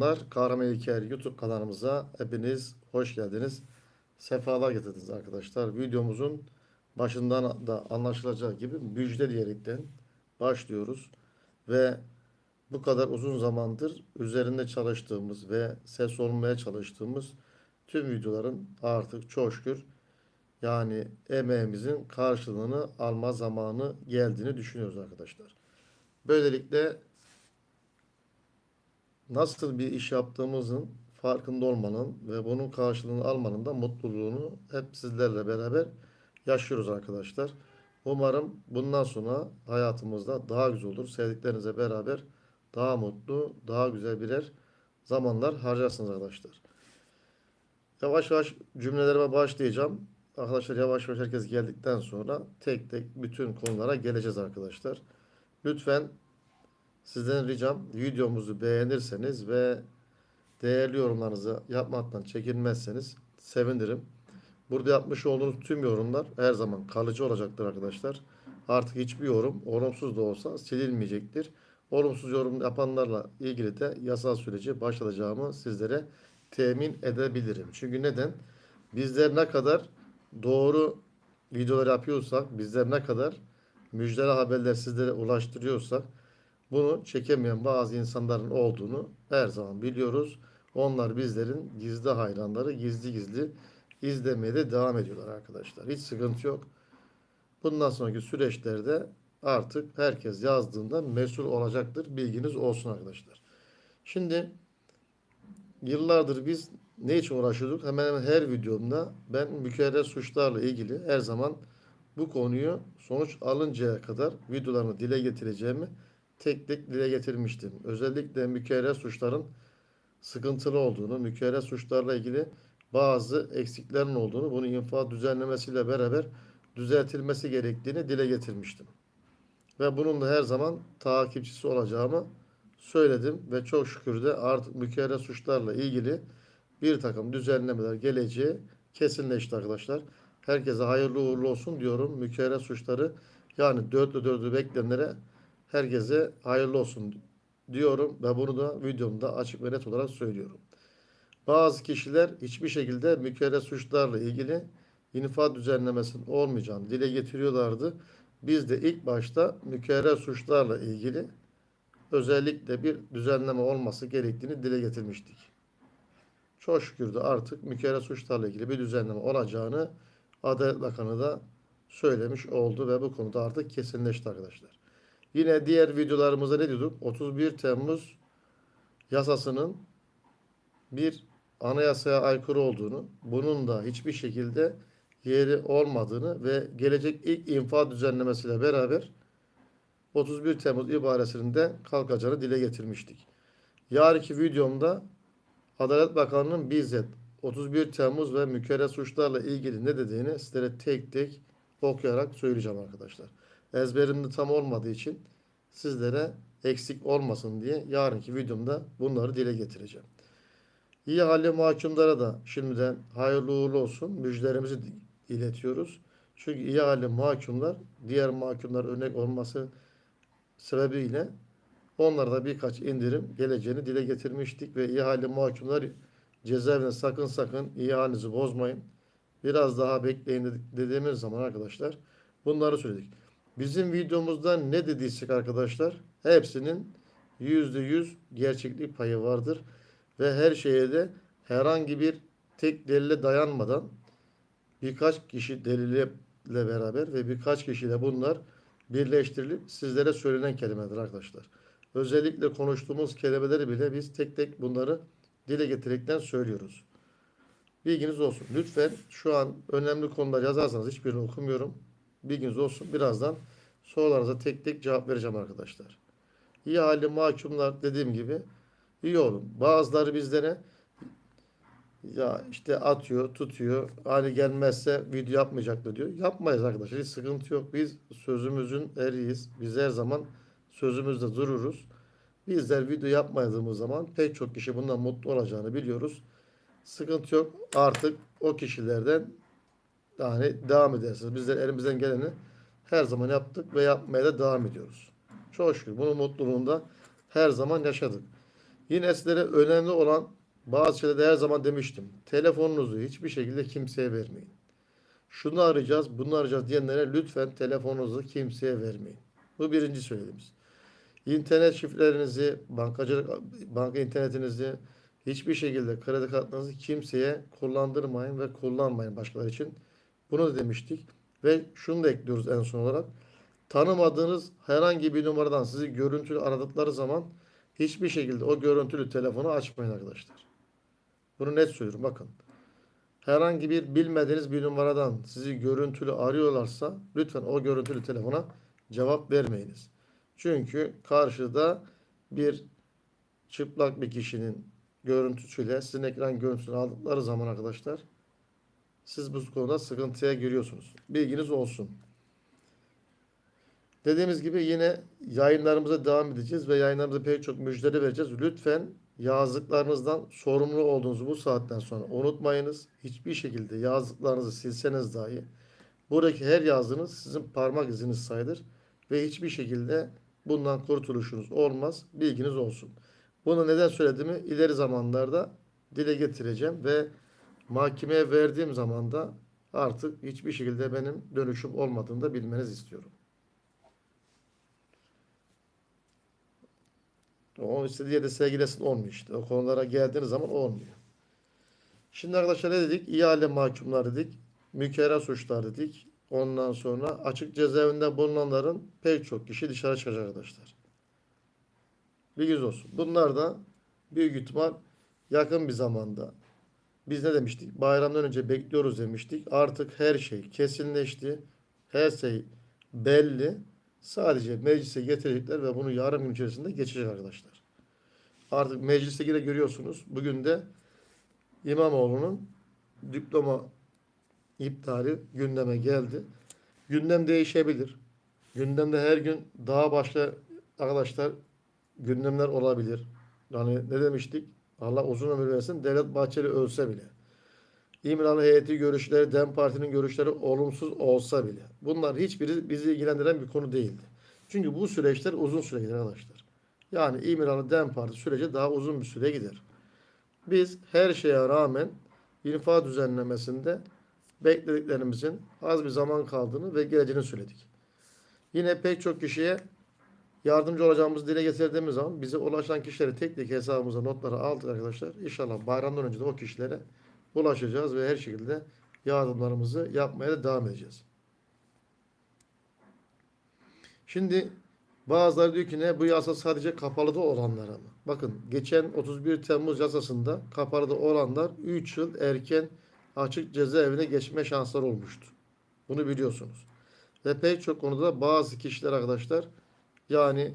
Merhabalar, Kahraman İlker YouTube kanalımıza hepiniz hoş geldiniz. Sefalar getirdiniz arkadaşlar. Videomuzun başından da anlaşılacağı gibi müjde diyerekten başlıyoruz. Ve bu kadar uzun zamandır üzerinde çalıştığımız ve ses olmaya çalıştığımız tüm videoların artık çok şükür yani emeğimizin karşılığını alma zamanı geldiğini düşünüyoruz arkadaşlar. Böylelikle nasıl bir iş yaptığımızın farkında olmanın ve bunun karşılığını almanın da mutluluğunu hep sizlerle beraber yaşıyoruz arkadaşlar. Umarım bundan sonra hayatımızda daha güzel olur. Sevdiklerinize beraber daha mutlu, daha güzel birer zamanlar harcarsınız arkadaşlar. Yavaş yavaş cümlelerime başlayacağım. Arkadaşlar yavaş yavaş herkes geldikten sonra tek tek bütün konulara geleceğiz arkadaşlar. Lütfen Sizden ricam videomuzu beğenirseniz ve değerli yorumlarınızı yapmaktan çekinmezseniz sevinirim. Burada yapmış olduğunuz tüm yorumlar her zaman kalıcı olacaktır arkadaşlar. Artık hiçbir yorum olumsuz da olsa silinmeyecektir. Olumsuz yorum yapanlarla ilgili de yasal süreci başlatacağımı sizlere temin edebilirim. Çünkü neden? Bizler ne kadar doğru videolar yapıyorsak, bizler ne kadar müjdeli haberler sizlere ulaştırıyorsak bunu çekemeyen bazı insanların olduğunu her zaman biliyoruz. Onlar bizlerin gizli hayranları, gizli gizli izlemeye de devam ediyorlar arkadaşlar. Hiç sıkıntı yok. Bundan sonraki süreçlerde artık herkes yazdığında mesul olacaktır. Bilginiz olsun arkadaşlar. Şimdi yıllardır biz ne için uğraşıyorduk? Hemen hemen her videomda ben mükerrer suçlarla ilgili her zaman bu konuyu sonuç alıncaya kadar videolarını dile getireceğimi tek tek dile getirmiştim. Özellikle mükerrer suçların sıkıntılı olduğunu, mükerrer suçlarla ilgili bazı eksiklerin olduğunu, bunu infaz düzenlemesiyle beraber düzeltilmesi gerektiğini dile getirmiştim. Ve bunun da her zaman takipçisi olacağımı söyledim ve çok şükür de artık mükerrer suçlarla ilgili bir takım düzenlemeler geleceği kesinleşti arkadaşlar. Herkese hayırlı uğurlu olsun diyorum. Mükerrer suçları yani dörtlü dördü bekleyenlere herkese hayırlı olsun diyorum ve bunu da videomda açık ve net olarak söylüyorum. Bazı kişiler hiçbir şekilde mükerrer suçlarla ilgili infaz düzenlemesinin olmayacağını dile getiriyorlardı. Biz de ilk başta mükerrer suçlarla ilgili özellikle bir düzenleme olması gerektiğini dile getirmiştik. Çok şükür de artık mükerrer suçlarla ilgili bir düzenleme olacağını Adalet Bakanı da söylemiş oldu ve bu konuda artık kesinleşti arkadaşlar. Yine diğer videolarımızda ne diyorduk? 31 Temmuz yasasının bir anayasaya aykırı olduğunu, bunun da hiçbir şekilde yeri olmadığını ve gelecek ilk infaz düzenlemesiyle beraber 31 Temmuz ibaresinin de kalkacağını dile getirmiştik. Yarınki videomda Adalet Bakanı'nın bizzat 31 Temmuz ve mükerrer suçlarla ilgili ne dediğini sizlere tek tek okuyarak söyleyeceğim arkadaşlar ezberimde tam olmadığı için sizlere eksik olmasın diye yarınki videomda bunları dile getireceğim. İyi halli mahkumlara da şimdiden hayırlı uğurlu olsun müjdelerimizi iletiyoruz. Çünkü iyi halli mahkumlar diğer mahkumlar örnek olması sebebiyle onlara da birkaç indirim geleceğini dile getirmiştik ve iyi halli mahkumlar cezaevine sakın sakın iyi halinizi bozmayın. Biraz daha bekleyin dediğimiz zaman arkadaşlar bunları söyledik. Bizim videomuzda ne dediysek arkadaşlar hepsinin yüzde yüz gerçeklik payı vardır. Ve her şeye de herhangi bir tek delile dayanmadan birkaç kişi delille beraber ve birkaç kişiyle bunlar birleştirilip sizlere söylenen kelimeler arkadaşlar. Özellikle konuştuğumuz kelimeleri bile biz tek tek bunları dile getirekten söylüyoruz. Bilginiz olsun. Lütfen şu an önemli konular yazarsanız hiçbirini okumuyorum. Bilginiz olsun. Birazdan sorularınıza tek tek cevap vereceğim arkadaşlar. İyi hali mahkumlar dediğim gibi iyi olun. Bazıları bizlere ya işte atıyor, tutuyor. Hani gelmezse video yapmayacaktır diyor. Yapmayız arkadaşlar. Hiç sıkıntı yok. Biz sözümüzün eriyiz. Biz her zaman sözümüzde dururuz. Bizler video yapmadığımız zaman pek çok kişi bundan mutlu olacağını biliyoruz. Sıkıntı yok. Artık o kişilerden yani devam edersiniz. Bizler elimizden geleni her zaman yaptık ve yapmaya da devam ediyoruz. Çok şükür bunun mutluluğunda her zaman yaşadık. Yine sizlere önemli olan bazı şeyleri her zaman demiştim. Telefonunuzu hiçbir şekilde kimseye vermeyin. Şunu arayacağız, bunu arayacağız diyenlere lütfen telefonunuzu kimseye vermeyin. Bu birinci söylediğimiz. İnternet şifrelerinizi, bankacılık, banka internetinizi, hiçbir şekilde kredi kartlarınızı kimseye kullandırmayın ve kullanmayın başkaları için. Bunu da demiştik. Ve şunu da ekliyoruz en son olarak. Tanımadığınız herhangi bir numaradan sizi görüntülü aradıkları zaman hiçbir şekilde o görüntülü telefonu açmayın arkadaşlar. Bunu net söylüyorum bakın. Herhangi bir bilmediğiniz bir numaradan sizi görüntülü arıyorlarsa lütfen o görüntülü telefona cevap vermeyiniz. Çünkü karşıda bir çıplak bir kişinin görüntüsüyle sizin ekran görüntüsünü aldıkları zaman arkadaşlar siz bu konuda sıkıntıya giriyorsunuz. Bilginiz olsun. Dediğimiz gibi yine yayınlarımıza devam edeceğiz ve yayınlarımıza pek çok müjdeleri vereceğiz. Lütfen yazdıklarınızdan sorumlu olduğunuzu bu saatten sonra unutmayınız. Hiçbir şekilde yazdıklarınızı silseniz dahi buradaki her yazdığınız sizin parmak iziniz sayılır ve hiçbir şekilde bundan kurtuluşunuz olmaz. Bilginiz olsun. Bunu neden söylediğimi ileri zamanlarda dile getireceğim ve mahkemeye verdiğim zaman da artık hiçbir şekilde benim dönüşüm olmadığını da bilmenizi istiyorum. O istediği yerde sevgilesin olmuyor işte. O konulara geldiğiniz zaman olmuyor. Şimdi arkadaşlar ne dedik? İhale mahkumlar dedik. Mükerrer suçlar dedik. Ondan sonra açık cezaevinde bulunanların pek çok kişi dışarı çıkacak arkadaşlar. Bilginiz olsun. Bunlar da büyük ihtimal yakın bir zamanda biz ne demiştik? Bayramdan önce bekliyoruz demiştik. Artık her şey kesinleşti. Her şey belli. Sadece meclise getirecekler ve bunu yarım gün içerisinde geçecek arkadaşlar. Artık mecliste yine görüyorsunuz. Bugün de İmamoğlu'nun diploma iptali gündeme geldi. Gündem değişebilir. Gündemde her gün daha başka arkadaşlar gündemler olabilir. Yani ne demiştik? Allah uzun ömür versin. Devlet Bahçeli ölse bile. İmralı heyeti görüşleri, DEM Parti'nin görüşleri olumsuz olsa bile. Bunlar hiçbiri bizi ilgilendiren bir konu değildi. Çünkü bu süreçler uzun süre gider arkadaşlar. Yani İmralı DEM Parti süreci daha uzun bir süre gider. Biz her şeye rağmen infa düzenlemesinde beklediklerimizin az bir zaman kaldığını ve geleceğini söyledik. Yine pek çok kişiye yardımcı olacağımızı dile getirdiğimiz zaman bize ulaşan kişileri tek tek hesabımıza notları aldık arkadaşlar. İnşallah bayramdan önce de o kişilere ulaşacağız ve her şekilde yardımlarımızı yapmaya da devam edeceğiz. Şimdi bazıları diyor ki ne bu yasa sadece kapalıda olanlara mı? Bakın geçen 31 Temmuz yasasında kapalıda olanlar 3 yıl erken açık cezaevine geçme şansları olmuştu. Bunu biliyorsunuz. Ve pek çok konuda bazı kişiler arkadaşlar yani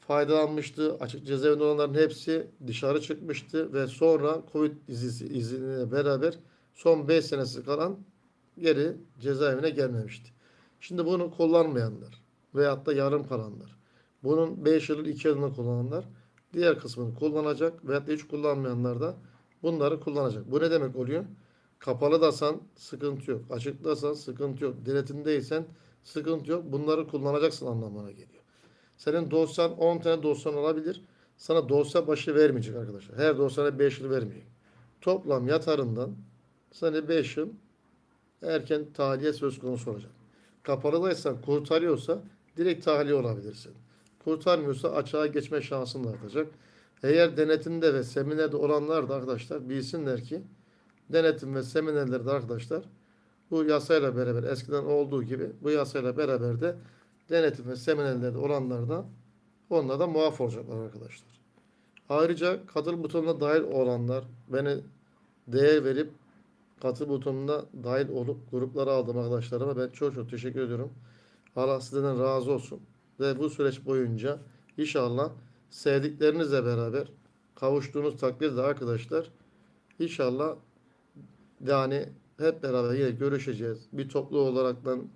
faydalanmıştı. Açık cezaevinde olanların hepsi dışarı çıkmıştı ve sonra Covid izisi, izniyle beraber son 5 senesi kalan geri cezaevine gelmemişti. Şimdi bunu kullanmayanlar veyahut da yarım kalanlar. Bunun 5 yıl 2 yılını kullananlar diğer kısmını kullanacak veyahut da hiç kullanmayanlar da bunları kullanacak. Bu ne demek oluyor? Kapalı dasan sıkıntı yok. Açıktasan sıkıntı yok. Denetimdeysen sıkıntı yok. Bunları kullanacaksın anlamına geliyor. Senin dosyan 10 tane dosyan olabilir. Sana dosya başı vermeyecek arkadaşlar. Her dosyana 5 yıl vermeyecek. Toplam yatarından sana 5 yıl erken tahliye söz konusu olacak. Kapalıdaysan kurtarıyorsa direkt tahliye olabilirsin. Kurtarmıyorsa açığa geçme şansın da artacak. Eğer denetimde ve seminerde olanlar da arkadaşlar bilsinler ki denetim ve seminerlerde arkadaşlar bu yasayla beraber eskiden olduğu gibi bu yasayla beraber de denetim ve seminerlerde olanlar da onlar da muaf olacaklar arkadaşlar. Ayrıca katıl butonuna dahil olanlar beni değer verip katıl butonuna dahil olup gruplara aldım arkadaşlarıma ben çok çok teşekkür ediyorum. Allah sizden razı olsun. Ve bu süreç boyunca inşallah sevdiklerinizle beraber kavuştuğunuz takdirde arkadaşlar inşallah yani hep beraber yine görüşeceğiz. Bir toplu olaraktan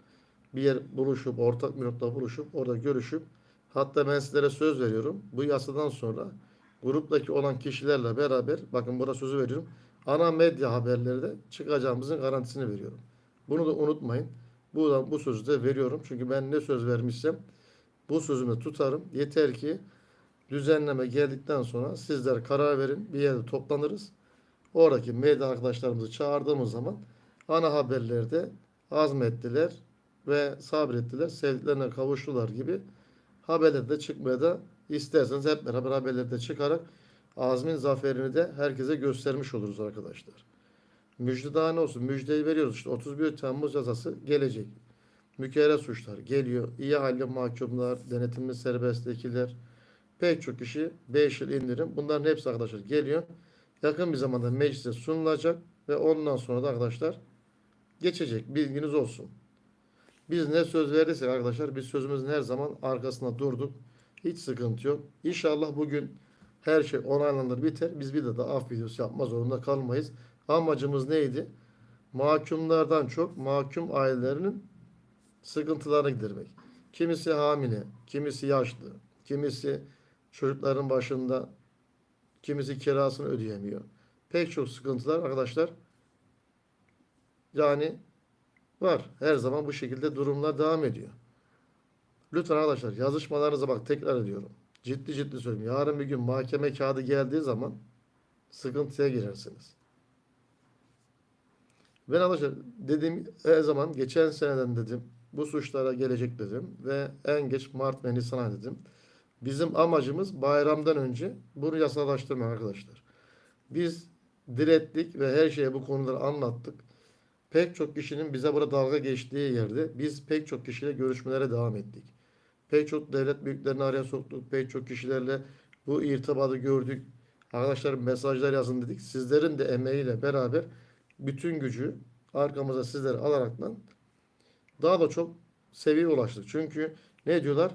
bir yer buluşup, ortak bir nokta buluşup, orada görüşüp, hatta ben sizlere söz veriyorum. Bu yasadan sonra gruptaki olan kişilerle beraber, bakın burada sözü veriyorum. Ana medya haberlerde çıkacağımızın garantisini veriyorum. Bunu da unutmayın. Bu, bu sözü de veriyorum. Çünkü ben ne söz vermişsem bu sözümü tutarım. Yeter ki düzenleme geldikten sonra sizler karar verin. Bir yerde toplanırız. Oradaki medya arkadaşlarımızı çağırdığımız zaman ana haberlerde azmettiler ve sabrettiler. Sevdiklerine kavuştular gibi haberlerde çıkmaya da isterseniz hep beraber haberlerde çıkarak azmin zaferini de herkese göstermiş oluruz arkadaşlar. Müjde daha ne olsun? Müjdeyi veriyoruz işte 31 Temmuz yasası gelecek. Mükerrer suçlar geliyor. İyi halli mahkumlar, denetimli serbesttekiler, pek çok kişi 5 yıl indirim. Bunların hepsi arkadaşlar geliyor. Yakın bir zamanda meclise sunulacak ve ondan sonra da arkadaşlar geçecek. Bilginiz olsun. Biz ne söz verdiysek arkadaşlar biz sözümüzün her zaman arkasında durduk. Hiç sıkıntı yok. İnşallah bugün her şey onaylanır biter. Biz bir de daha af videosu yapma zorunda kalmayız. Amacımız neydi? Mahkumlardan çok mahkum ailelerinin sıkıntılarını gidermek. Kimisi hamile, kimisi yaşlı, kimisi çocukların başında, kimisi kirasını ödeyemiyor. Pek çok sıkıntılar arkadaşlar yani var. Her zaman bu şekilde durumlar devam ediyor. Lütfen arkadaşlar yazışmalarınıza bak tekrar ediyorum. Ciddi ciddi söylüyorum. Yarın bir gün mahkeme kağıdı geldiği zaman sıkıntıya girersiniz. Ben arkadaşlar dediğim her zaman geçen seneden dedim bu suçlara gelecek dedim ve en geç Mart ve Nisan ayı dedim. Bizim amacımız bayramdan önce bunu yasalaştırmak arkadaşlar. Biz direttik ve her şeye bu konuları anlattık. Pek çok kişinin bize burada dalga geçtiği yerde biz pek çok kişiyle görüşmelere devam ettik. Pek çok devlet büyüklerini araya soktuk. Pek çok kişilerle bu irtibatı gördük. Arkadaşlar mesajlar yazın dedik. Sizlerin de emeğiyle beraber bütün gücü arkamıza sizleri alaraktan daha da çok seviye ulaştık. Çünkü ne diyorlar?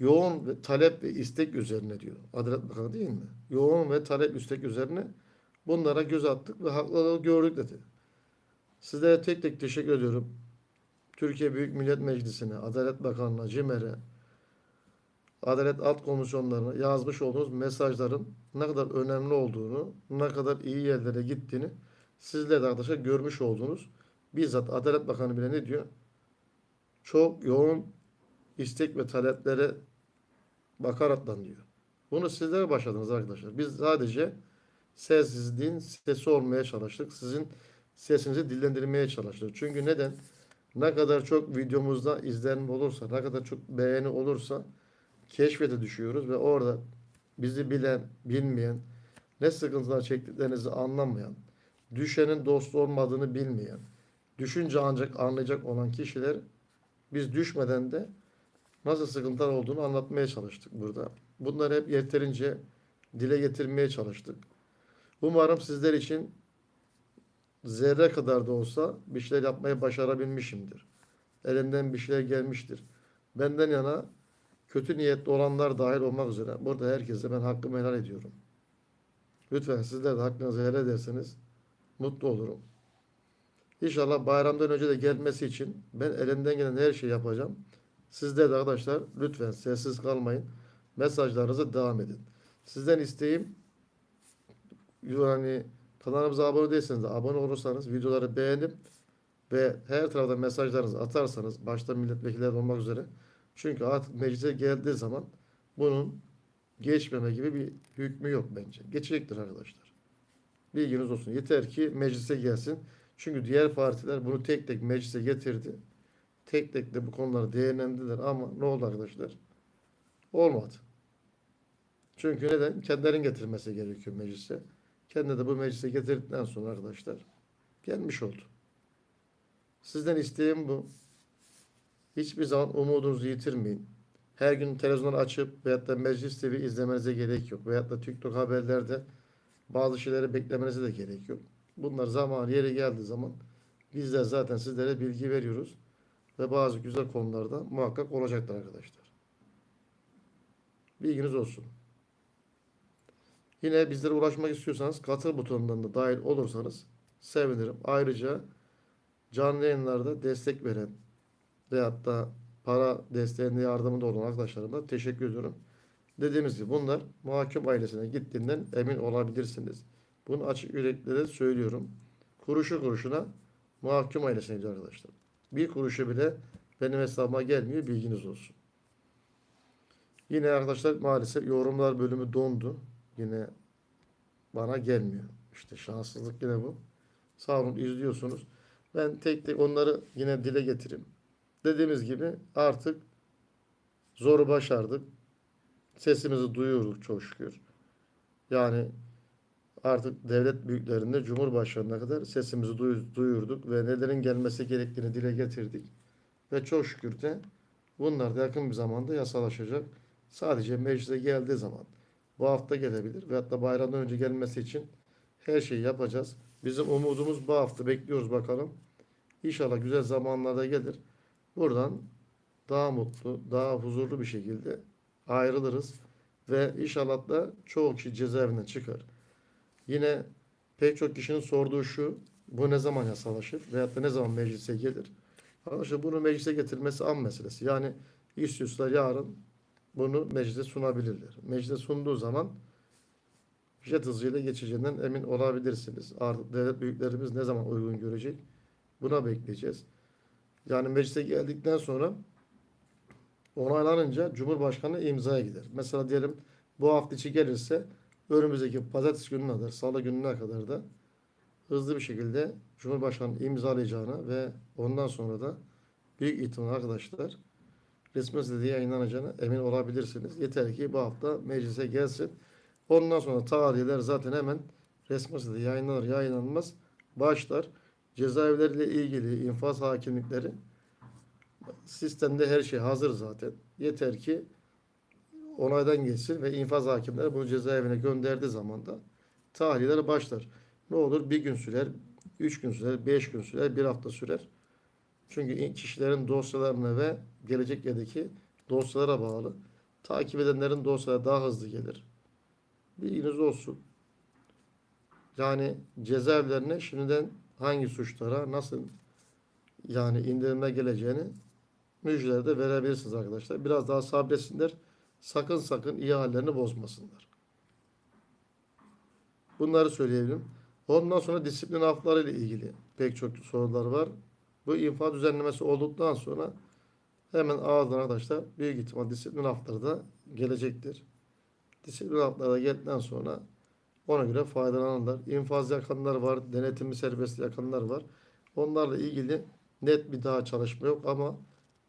Yoğun ve talep ve istek üzerine diyor. Adalet Bakanı değil mi? Yoğun ve talep istek üzerine bunlara göz attık ve hakları gördük dedi. Sizlere tek tek teşekkür ediyorum. Türkiye Büyük Millet Meclisi'ne, Adalet Bakanlığı'na, CİMER'e, Adalet Alt Komisyonlarına yazmış olduğunuz mesajların ne kadar önemli olduğunu, ne kadar iyi yerlere gittiğini sizler de arkadaşlar görmüş olduğunuz bizzat Adalet Bakanı bile ne diyor? Çok yoğun istek ve taleplere bakaraktan diyor. Bunu sizlere başladınız arkadaşlar. Biz sadece sessizliğin sesi olmaya çalıştık. Sizin sesinizi dillendirmeye çalıştık. Çünkü neden? Ne kadar çok videomuzda izlenme olursa, ne kadar çok beğeni olursa keşfete düşüyoruz ve orada bizi bilen, bilmeyen, ne sıkıntılar çektiklerinizi anlamayan, düşenin dost olmadığını bilmeyen, düşünce ancak anlayacak olan kişiler biz düşmeden de nasıl sıkıntılar olduğunu anlatmaya çalıştık burada. Bunları hep yeterince dile getirmeye çalıştık. Umarım sizler için zerre kadar da olsa bir şeyler yapmayı başarabilmişimdir. Elimden bir şeyler gelmiştir. Benden yana kötü niyetli olanlar dahil olmak üzere burada herkese ben hakkımı helal ediyorum. Lütfen sizler de hakkınızı helal ederseniz mutlu olurum. İnşallah bayramdan önce de gelmesi için ben elimden gelen her şeyi yapacağım. Sizler de arkadaşlar lütfen sessiz kalmayın. Mesajlarınıza devam edin. Sizden isteğim yani kanalımıza abone değilseniz de abone olursanız videoları beğenip ve her tarafta mesajlarınızı atarsanız başta milletvekilleri olmak üzere çünkü artık meclise geldiği zaman bunun geçmeme gibi bir hükmü yok bence. Geçecektir arkadaşlar. Bilginiz olsun. Yeter ki meclise gelsin. Çünkü diğer partiler bunu tek tek meclise getirdi. Tek tek de bu konuları değerlendirdiler ama ne oldu arkadaşlar? Olmadı. Çünkü neden? Kendilerin getirmesi gerekiyor meclise. Kendi de bu meclise getirdikten sonra arkadaşlar gelmiş oldu. Sizden isteğim bu. Hiçbir zaman umudunuzu yitirmeyin. Her gün televizyonları açıp veyahut da Meclis TV izlemenize gerek yok. Veyahut da TikTok haberlerde bazı şeyleri beklemenize de gerek yok. Bunlar zaman yeri geldiği zaman bizler zaten sizlere bilgi veriyoruz. Ve bazı güzel konularda muhakkak olacaktır arkadaşlar. Bilginiz olsun. Yine bizlere ulaşmak istiyorsanız katıl butonundan da dahil olursanız sevinirim. Ayrıca canlı yayınlarda destek veren veyahut da para desteğinde yardımında olan arkadaşlarıma teşekkür ediyorum. Dediğimiz gibi bunlar muhakim ailesine gittiğinden emin olabilirsiniz. Bunu açık yürekli de söylüyorum. Kuruşu kuruşuna muhakim ailesine gidiyor arkadaşlar. Bir kuruşu bile benim hesabıma gelmiyor bilginiz olsun. Yine arkadaşlar maalesef yorumlar bölümü dondu. Yine bana gelmiyor. İşte şanssızlık yine bu. Sağ olun izliyorsunuz. Ben tek tek onları yine dile getireyim. Dediğimiz gibi artık zoru başardık. Sesimizi duyurduk çok şükür. Yani artık devlet büyüklerinde Cumhurbaşkanı'na kadar sesimizi duy- duyurduk ve nelerin gelmesi gerektiğini dile getirdik. Ve çok şükür de bunlar da yakın bir zamanda yasalaşacak. Sadece meclise geldiği zaman bu hafta gelebilir veyahut da bayramdan önce gelmesi için her şeyi yapacağız. Bizim umudumuz bu hafta bekliyoruz bakalım. İnşallah güzel zamanlarda gelir. Buradan daha mutlu, daha huzurlu bir şekilde ayrılırız. Ve inşallah da çoğu kişi cezaevinden çıkar. Yine pek çok kişinin sorduğu şu, bu ne zaman yasalaşır veyahut da ne zaman meclise gelir? Arkadaşlar bunu meclise getirmesi an meselesi. Yani istiyorsa yarın bunu meclise sunabilirler. Meclise sunduğu zaman jet hızıyla geçeceğinden emin olabilirsiniz. Devlet büyüklerimiz ne zaman uygun görecek? Buna bekleyeceğiz. Yani meclise geldikten sonra onaylanınca Cumhurbaşkanı imzaya gider. Mesela diyelim bu hafta içi gelirse önümüzdeki pazartesi gününe kadar, salı gününe kadar da hızlı bir şekilde Cumhurbaşkanı imzalayacağına ve ondan sonra da büyük ihtimal arkadaşlar resmi gazetede yayınlanacağına emin olabilirsiniz. Yeter ki bu hafta meclise gelsin. Ondan sonra tarihler zaten hemen resmi gazetede yayınlanır yayınlanmaz başlar. Cezaevleriyle ilgili infaz hakimlikleri sistemde her şey hazır zaten. Yeter ki onaydan geçsin ve infaz hakimleri bunu cezaevine gönderdiği zaman da tahliyeler başlar. Ne olur? Bir gün sürer, üç gün sürer, beş gün sürer, bir hafta sürer. Çünkü kişilerin dosyalarına ve gelecek yerdeki dosyalara bağlı. Takip edenlerin dosyaları daha hızlı gelir. Bilginiz olsun. Yani cezaevlerine şimdiden hangi suçlara nasıl yani indirime geleceğini müjdeler de verebilirsiniz arkadaşlar. Biraz daha sabretsinler. Sakın sakın iyi hallerini bozmasınlar. Bunları söyleyebilirim. Ondan sonra disiplin hafları ile ilgili pek çok sorular var. Bu infaz düzenlemesi olduktan sonra hemen ağızdan arkadaşlar büyük ihtimal disiplin hafları da gelecektir. Disiplin hafları da geldikten sonra ona göre faydalanırlar. İnfaz yakanlar var, denetimi serbest yakanlar var. Onlarla ilgili net bir daha çalışma yok ama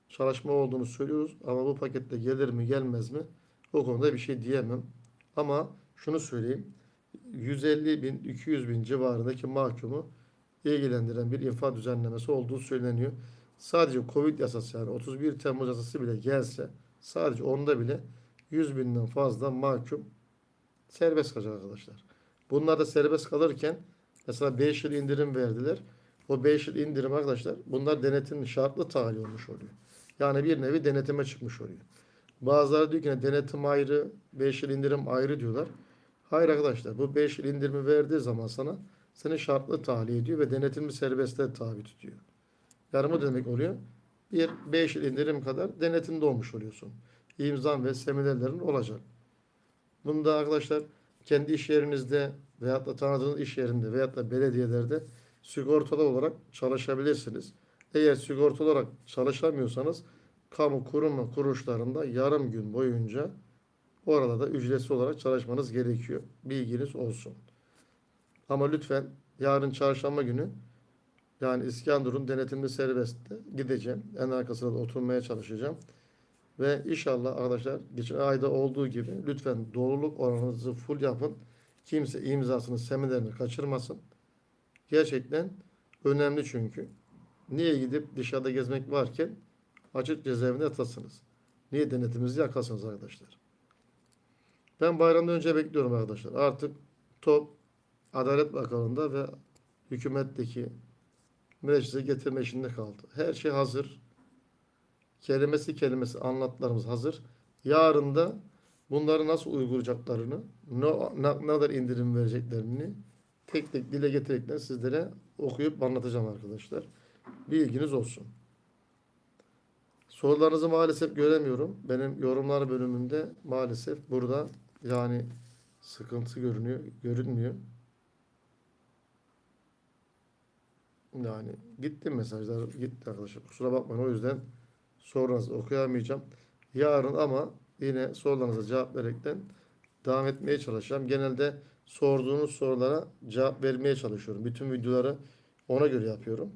çalışma olduğunu söylüyoruz. Ama bu pakette gelir mi gelmez mi o konuda bir şey diyemem. Ama şunu söyleyeyim. 150 bin 200 bin civarındaki mahkumu ilgilendiren bir infaz düzenlemesi olduğu söyleniyor. Sadece Covid yasası yani 31 Temmuz yasası bile gelse sadece onda bile 100 binden fazla mahkum serbest kalacak arkadaşlar. Bunlar da serbest kalırken mesela 5 yıl indirim verdiler. O 5 yıl indirim arkadaşlar bunlar denetim şartlı tahliye olmuş oluyor. Yani bir nevi denetime çıkmış oluyor. Bazıları diyor ki ne, denetim ayrı, 5 yıl indirim ayrı diyorlar. Hayır arkadaşlar bu 5 yıl indirimi verdiği zaman sana seni şartlı tahliye ediyor ve denetimli serbestliğe tabi tutuyor. Yani bu demek oluyor. Bir 5 yıl indirim kadar denetimde olmuş oluyorsun. İmzan ve seminerlerin olacak. Bunda arkadaşlar kendi iş yerinizde veyahut da tanıdığınız iş yerinde veyahut da belediyelerde sigortalı olarak çalışabilirsiniz. Eğer sigortalı olarak çalışamıyorsanız kamu kurum kuruluşlarında yarım gün boyunca orada da ücretsiz olarak çalışmanız gerekiyor. Bilginiz olsun. Ama lütfen yarın çarşamba günü yani İskenderun denetimli serbestte gideceğim. En arkasına da oturmaya çalışacağım. Ve inşallah arkadaşlar geçen ayda olduğu gibi lütfen doluluk oranınızı full yapın. Kimse imzasını seminerini kaçırmasın. Gerçekten önemli çünkü. Niye gidip dışarıda gezmek varken açık cezaevinde yatasınız? Niye denetimizi yakasınız arkadaşlar? Ben bayramdan önce bekliyorum arkadaşlar. Artık top Adalet Bakanlığı'nda ve hükümetteki meclise getirme işinde kaldı. Her şey hazır. Kelimesi kelimesi anlatlarımız hazır. Yarın da bunları nasıl uygulayacaklarını, ne, ne, kadar indirim vereceklerini tek tek dile getirekten sizlere okuyup anlatacağım arkadaşlar. Bilginiz olsun. Sorularınızı maalesef göremiyorum. Benim yorumlar bölümünde maalesef burada yani sıkıntı görünüyor, görünmüyor. Yani gitti mesajlar gitti arkadaşlar. Kusura bakmayın o yüzden sorularınızı okuyamayacağım. Yarın ama yine sorularınıza cevap vererekten devam etmeye çalışacağım. Genelde sorduğunuz sorulara cevap vermeye çalışıyorum. Bütün videoları ona göre yapıyorum.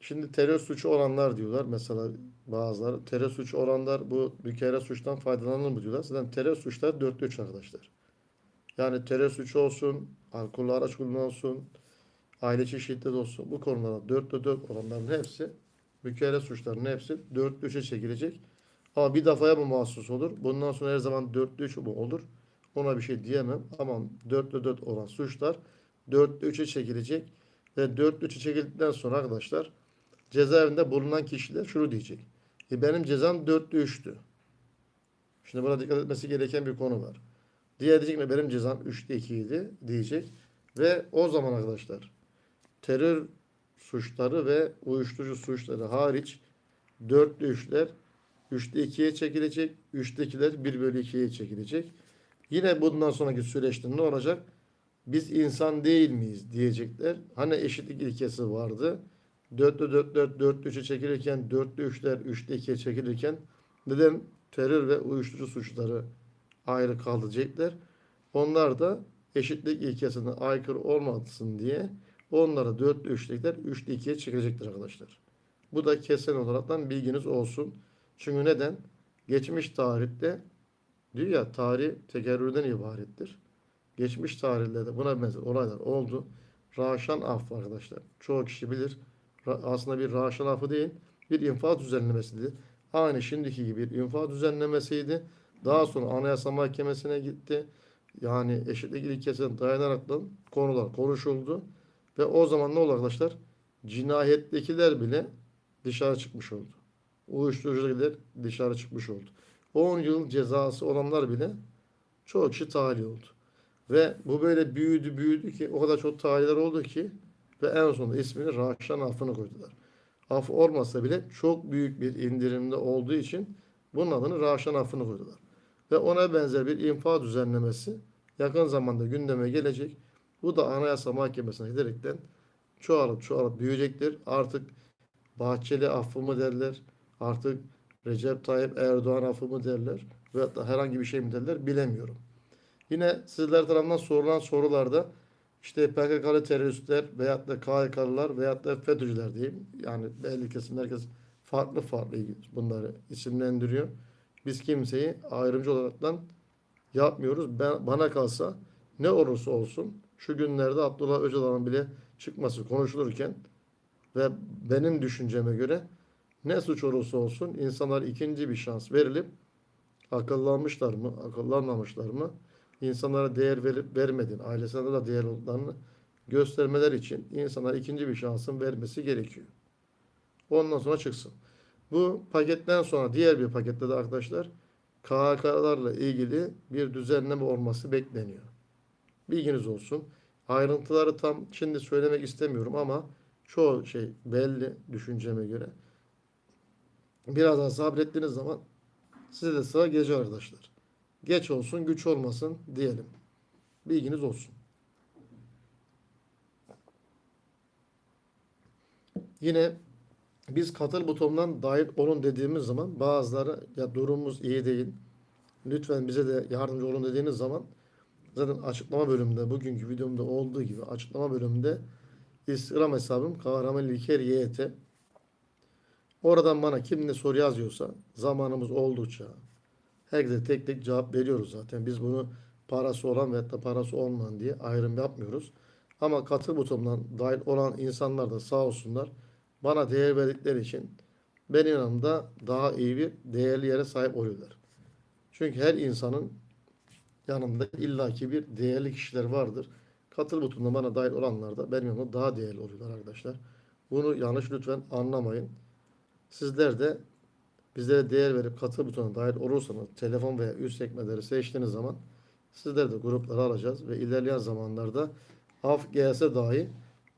Şimdi terör suçu olanlar diyorlar. Mesela bazıları terör suçu olanlar bu bir kere suçtan faydalanır mı diyorlar. Zaten terör suçları 4'te 3 arkadaşlar. Yani terör suçu olsun, alkollü araç kullanılsın, aile içi şiddet olsun. Bu konularda 4'te 4 olanların hepsi mükerrer suçların hepsi 4'te 3'e çekilecek. Ama bir defaya mı mahsus olur? Bundan sonra her zaman 4'te 3 mü olur? Ona bir şey diyemem. Ama 4'te 4 olan suçlar 4'te 3'e çekilecek. Ve 4'te 3'e çekildikten sonra arkadaşlar cezaevinde bulunan kişiler şunu diyecek. E benim cezam 4'te 3'tü. Şimdi buna dikkat etmesi gereken bir konu var. Diğer diyecek mi benim cezam 3'te 2 idi diyecek. Ve o zaman arkadaşlar terör suçları ve uyuşturucu suçları hariç 4'te 3'ler 3'te 2'ye çekilecek. 3'te 2'ler 1 bölü 2'ye çekilecek. Yine bundan sonraki süreçte ne olacak? Biz insan değil miyiz diyecekler. Hani eşitlik ilkesi vardı. 4'te 4'ler 4'te 3'e çekilirken 4'te 3'ler 3'te 2'ye çekilirken neden terör ve uyuşturucu suçları ayrı kalacaklar? Onlar da eşitlik ilkesine aykırı olmasın diye onlara 4'te 3'ler 3'te 2'ye çekilecektir arkadaşlar. Bu da kesin olaraktan bilginiz olsun. Çünkü neden? Geçmiş tarihte diyor ya tarih tekerrürden ibarettir. Geçmiş tarihlerde buna benzer olaylar oldu. Raşan affı arkadaşlar. Çoğu kişi bilir. Aslında bir raşan affı değil. Bir infaz düzenlemesidir. Aynı şimdiki gibi bir infaz düzenlemesiydi. Daha sonra Anayasa Mahkemesi'ne gitti. Yani eşitlik ilkesine dayanaraktan konular konuşuldu. Ve o zaman ne oldu arkadaşlar? Cinayettekiler bile dışarı çıkmış oldu. Uyuşturucudakiler dışarı çıkmış oldu. 10 yıl cezası olanlar bile çoğu kişi tahliye oldu. Ve bu böyle büyüdü büyüdü ki o kadar çok tahliyeler oldu ki ve en sonunda ismini Rahşan affını koydular. Af olmasa bile çok büyük bir indirimde olduğu için bunun adını Rahşan affını koydular. Ve ona benzer bir infaz düzenlemesi yakın zamanda gündeme gelecek. Bu da Anayasa Mahkemesi'ne giderekten çoğalıp çoğalıp büyüyecektir. Artık Bahçeli affı mı derler, artık Recep Tayyip Erdoğan affı mı derler veyahut da herhangi bir şey mi derler bilemiyorum. Yine sizler tarafından sorulan sorularda işte PKK'lı teröristler veyahut da KHK'lılar veyahut da FETÖ'cüler diyeyim. Yani belli kesim herkes farklı farklı bunları isimlendiriyor. Biz kimseyi ayrımcı olaraktan yapmıyoruz. Ben, bana kalsa ne olursa olsun şu günlerde Abdullah Öcalan'ın bile çıkması konuşulurken ve benim düşünceme göre ne suç olursa olsun insanlar ikinci bir şans verilip akıllanmışlar mı, akıllanmamışlar mı, insanlara değer verip vermediğini, ailesine de değer olduklarını göstermeler için insanlar ikinci bir şansın vermesi gerekiyor. Ondan sonra çıksın. Bu paketten sonra diğer bir pakette de arkadaşlar KHK'larla ilgili bir düzenleme olması bekleniyor. Bilginiz olsun. Ayrıntıları tam şimdi söylemek istemiyorum ama çoğu şey belli düşünceme göre. Biraz daha sabrettiğiniz zaman size de sıra gece arkadaşlar. Geç olsun güç olmasın diyelim. Bilginiz olsun. Yine biz katıl butonundan dahil olun dediğimiz zaman bazıları ya durumumuz iyi değil. Lütfen bize de yardımcı olun dediğiniz zaman zaten açıklama bölümünde bugünkü videomda olduğu gibi açıklama bölümünde Instagram hesabım Kahraman İlker YT. Oradan bana kim ne soru yazıyorsa zamanımız oldukça herkese tek tek cevap veriyoruz zaten. Biz bunu parası olan veyahut da parası olmayan diye ayrım yapmıyoruz. Ama katıl butonundan dahil olan insanlar da sağ olsunlar bana değer verdikleri için benim yanımda daha iyi bir değerli yere sahip oluyorlar. Çünkü her insanın yanında illaki bir değerli kişiler vardır. Katıl butonuna bana dahil olanlar da benim yanımda daha değerli oluyorlar arkadaşlar. Bunu yanlış lütfen anlamayın. Sizler de bizlere değer verip katıl butonuna dahil olursanız telefon veya üst sekmeleri seçtiğiniz zaman sizler de gruplara alacağız ve ilerleyen zamanlarda af gelse dahi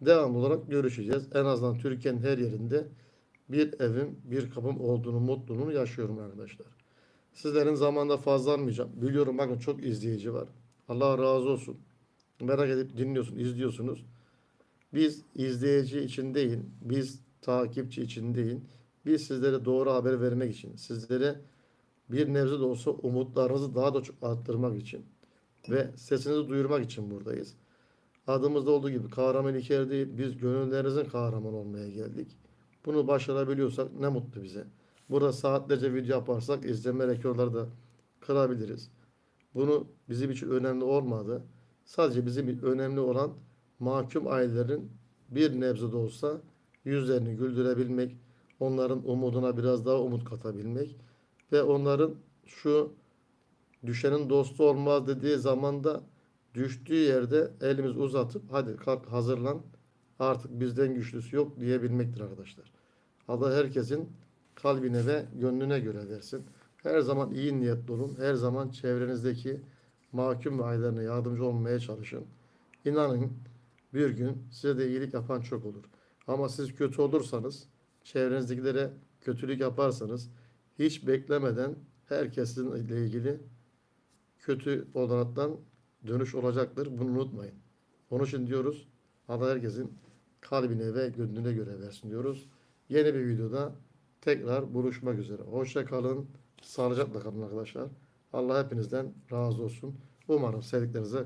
devamlı olarak görüşeceğiz. En azından Türkiye'nin her yerinde bir evim, bir kapım olduğunu, mutluluğunu yaşıyorum arkadaşlar. Sizlerin zamanında fazla almayacağım. Biliyorum bakın çok izleyici var. Allah razı olsun. Merak edip dinliyorsun, izliyorsunuz. Biz izleyici için değil, biz takipçi için değil, Biz sizlere doğru haber vermek için, sizlere bir nebze de olsa umutlarınızı daha da çok arttırmak için ve sesinizi duyurmak için buradayız. Adımızda olduğu gibi kahraman İlker değil, biz gönüllerinizin kahramanı olmaya geldik. Bunu başarabiliyorsak ne mutlu bize. Burada saatlerce video yaparsak izlenme rekorları da kırabiliriz. Bunu bizim için önemli olmadı. Sadece bizim önemli olan mahkum ailelerin bir nebze de olsa yüzlerini güldürebilmek, onların umuduna biraz daha umut katabilmek ve onların şu düşenin dostu olmaz dediği zamanda düştüğü yerde elimiz uzatıp hadi kalk hazırlan artık bizden güçlüsü yok diyebilmektir arkadaşlar. Allah herkesin kalbine ve gönlüne göre versin. Her zaman iyi niyetli olun. Her zaman çevrenizdeki mahkum ve ailelerine yardımcı olmaya çalışın. İnanın bir gün size de iyilik yapan çok olur. Ama siz kötü olursanız, çevrenizdekilere kötülük yaparsanız hiç beklemeden herkes ilgili kötü olanaktan dönüş olacaktır. Bunu unutmayın. Onun için diyoruz Allah herkesin kalbine ve gönlüne göre versin diyoruz. Yeni bir videoda tekrar buluşmak üzere. Hoşça kalın. Sağlıcakla kalın arkadaşlar. Allah hepinizden razı olsun. Umarım sevdiklerinize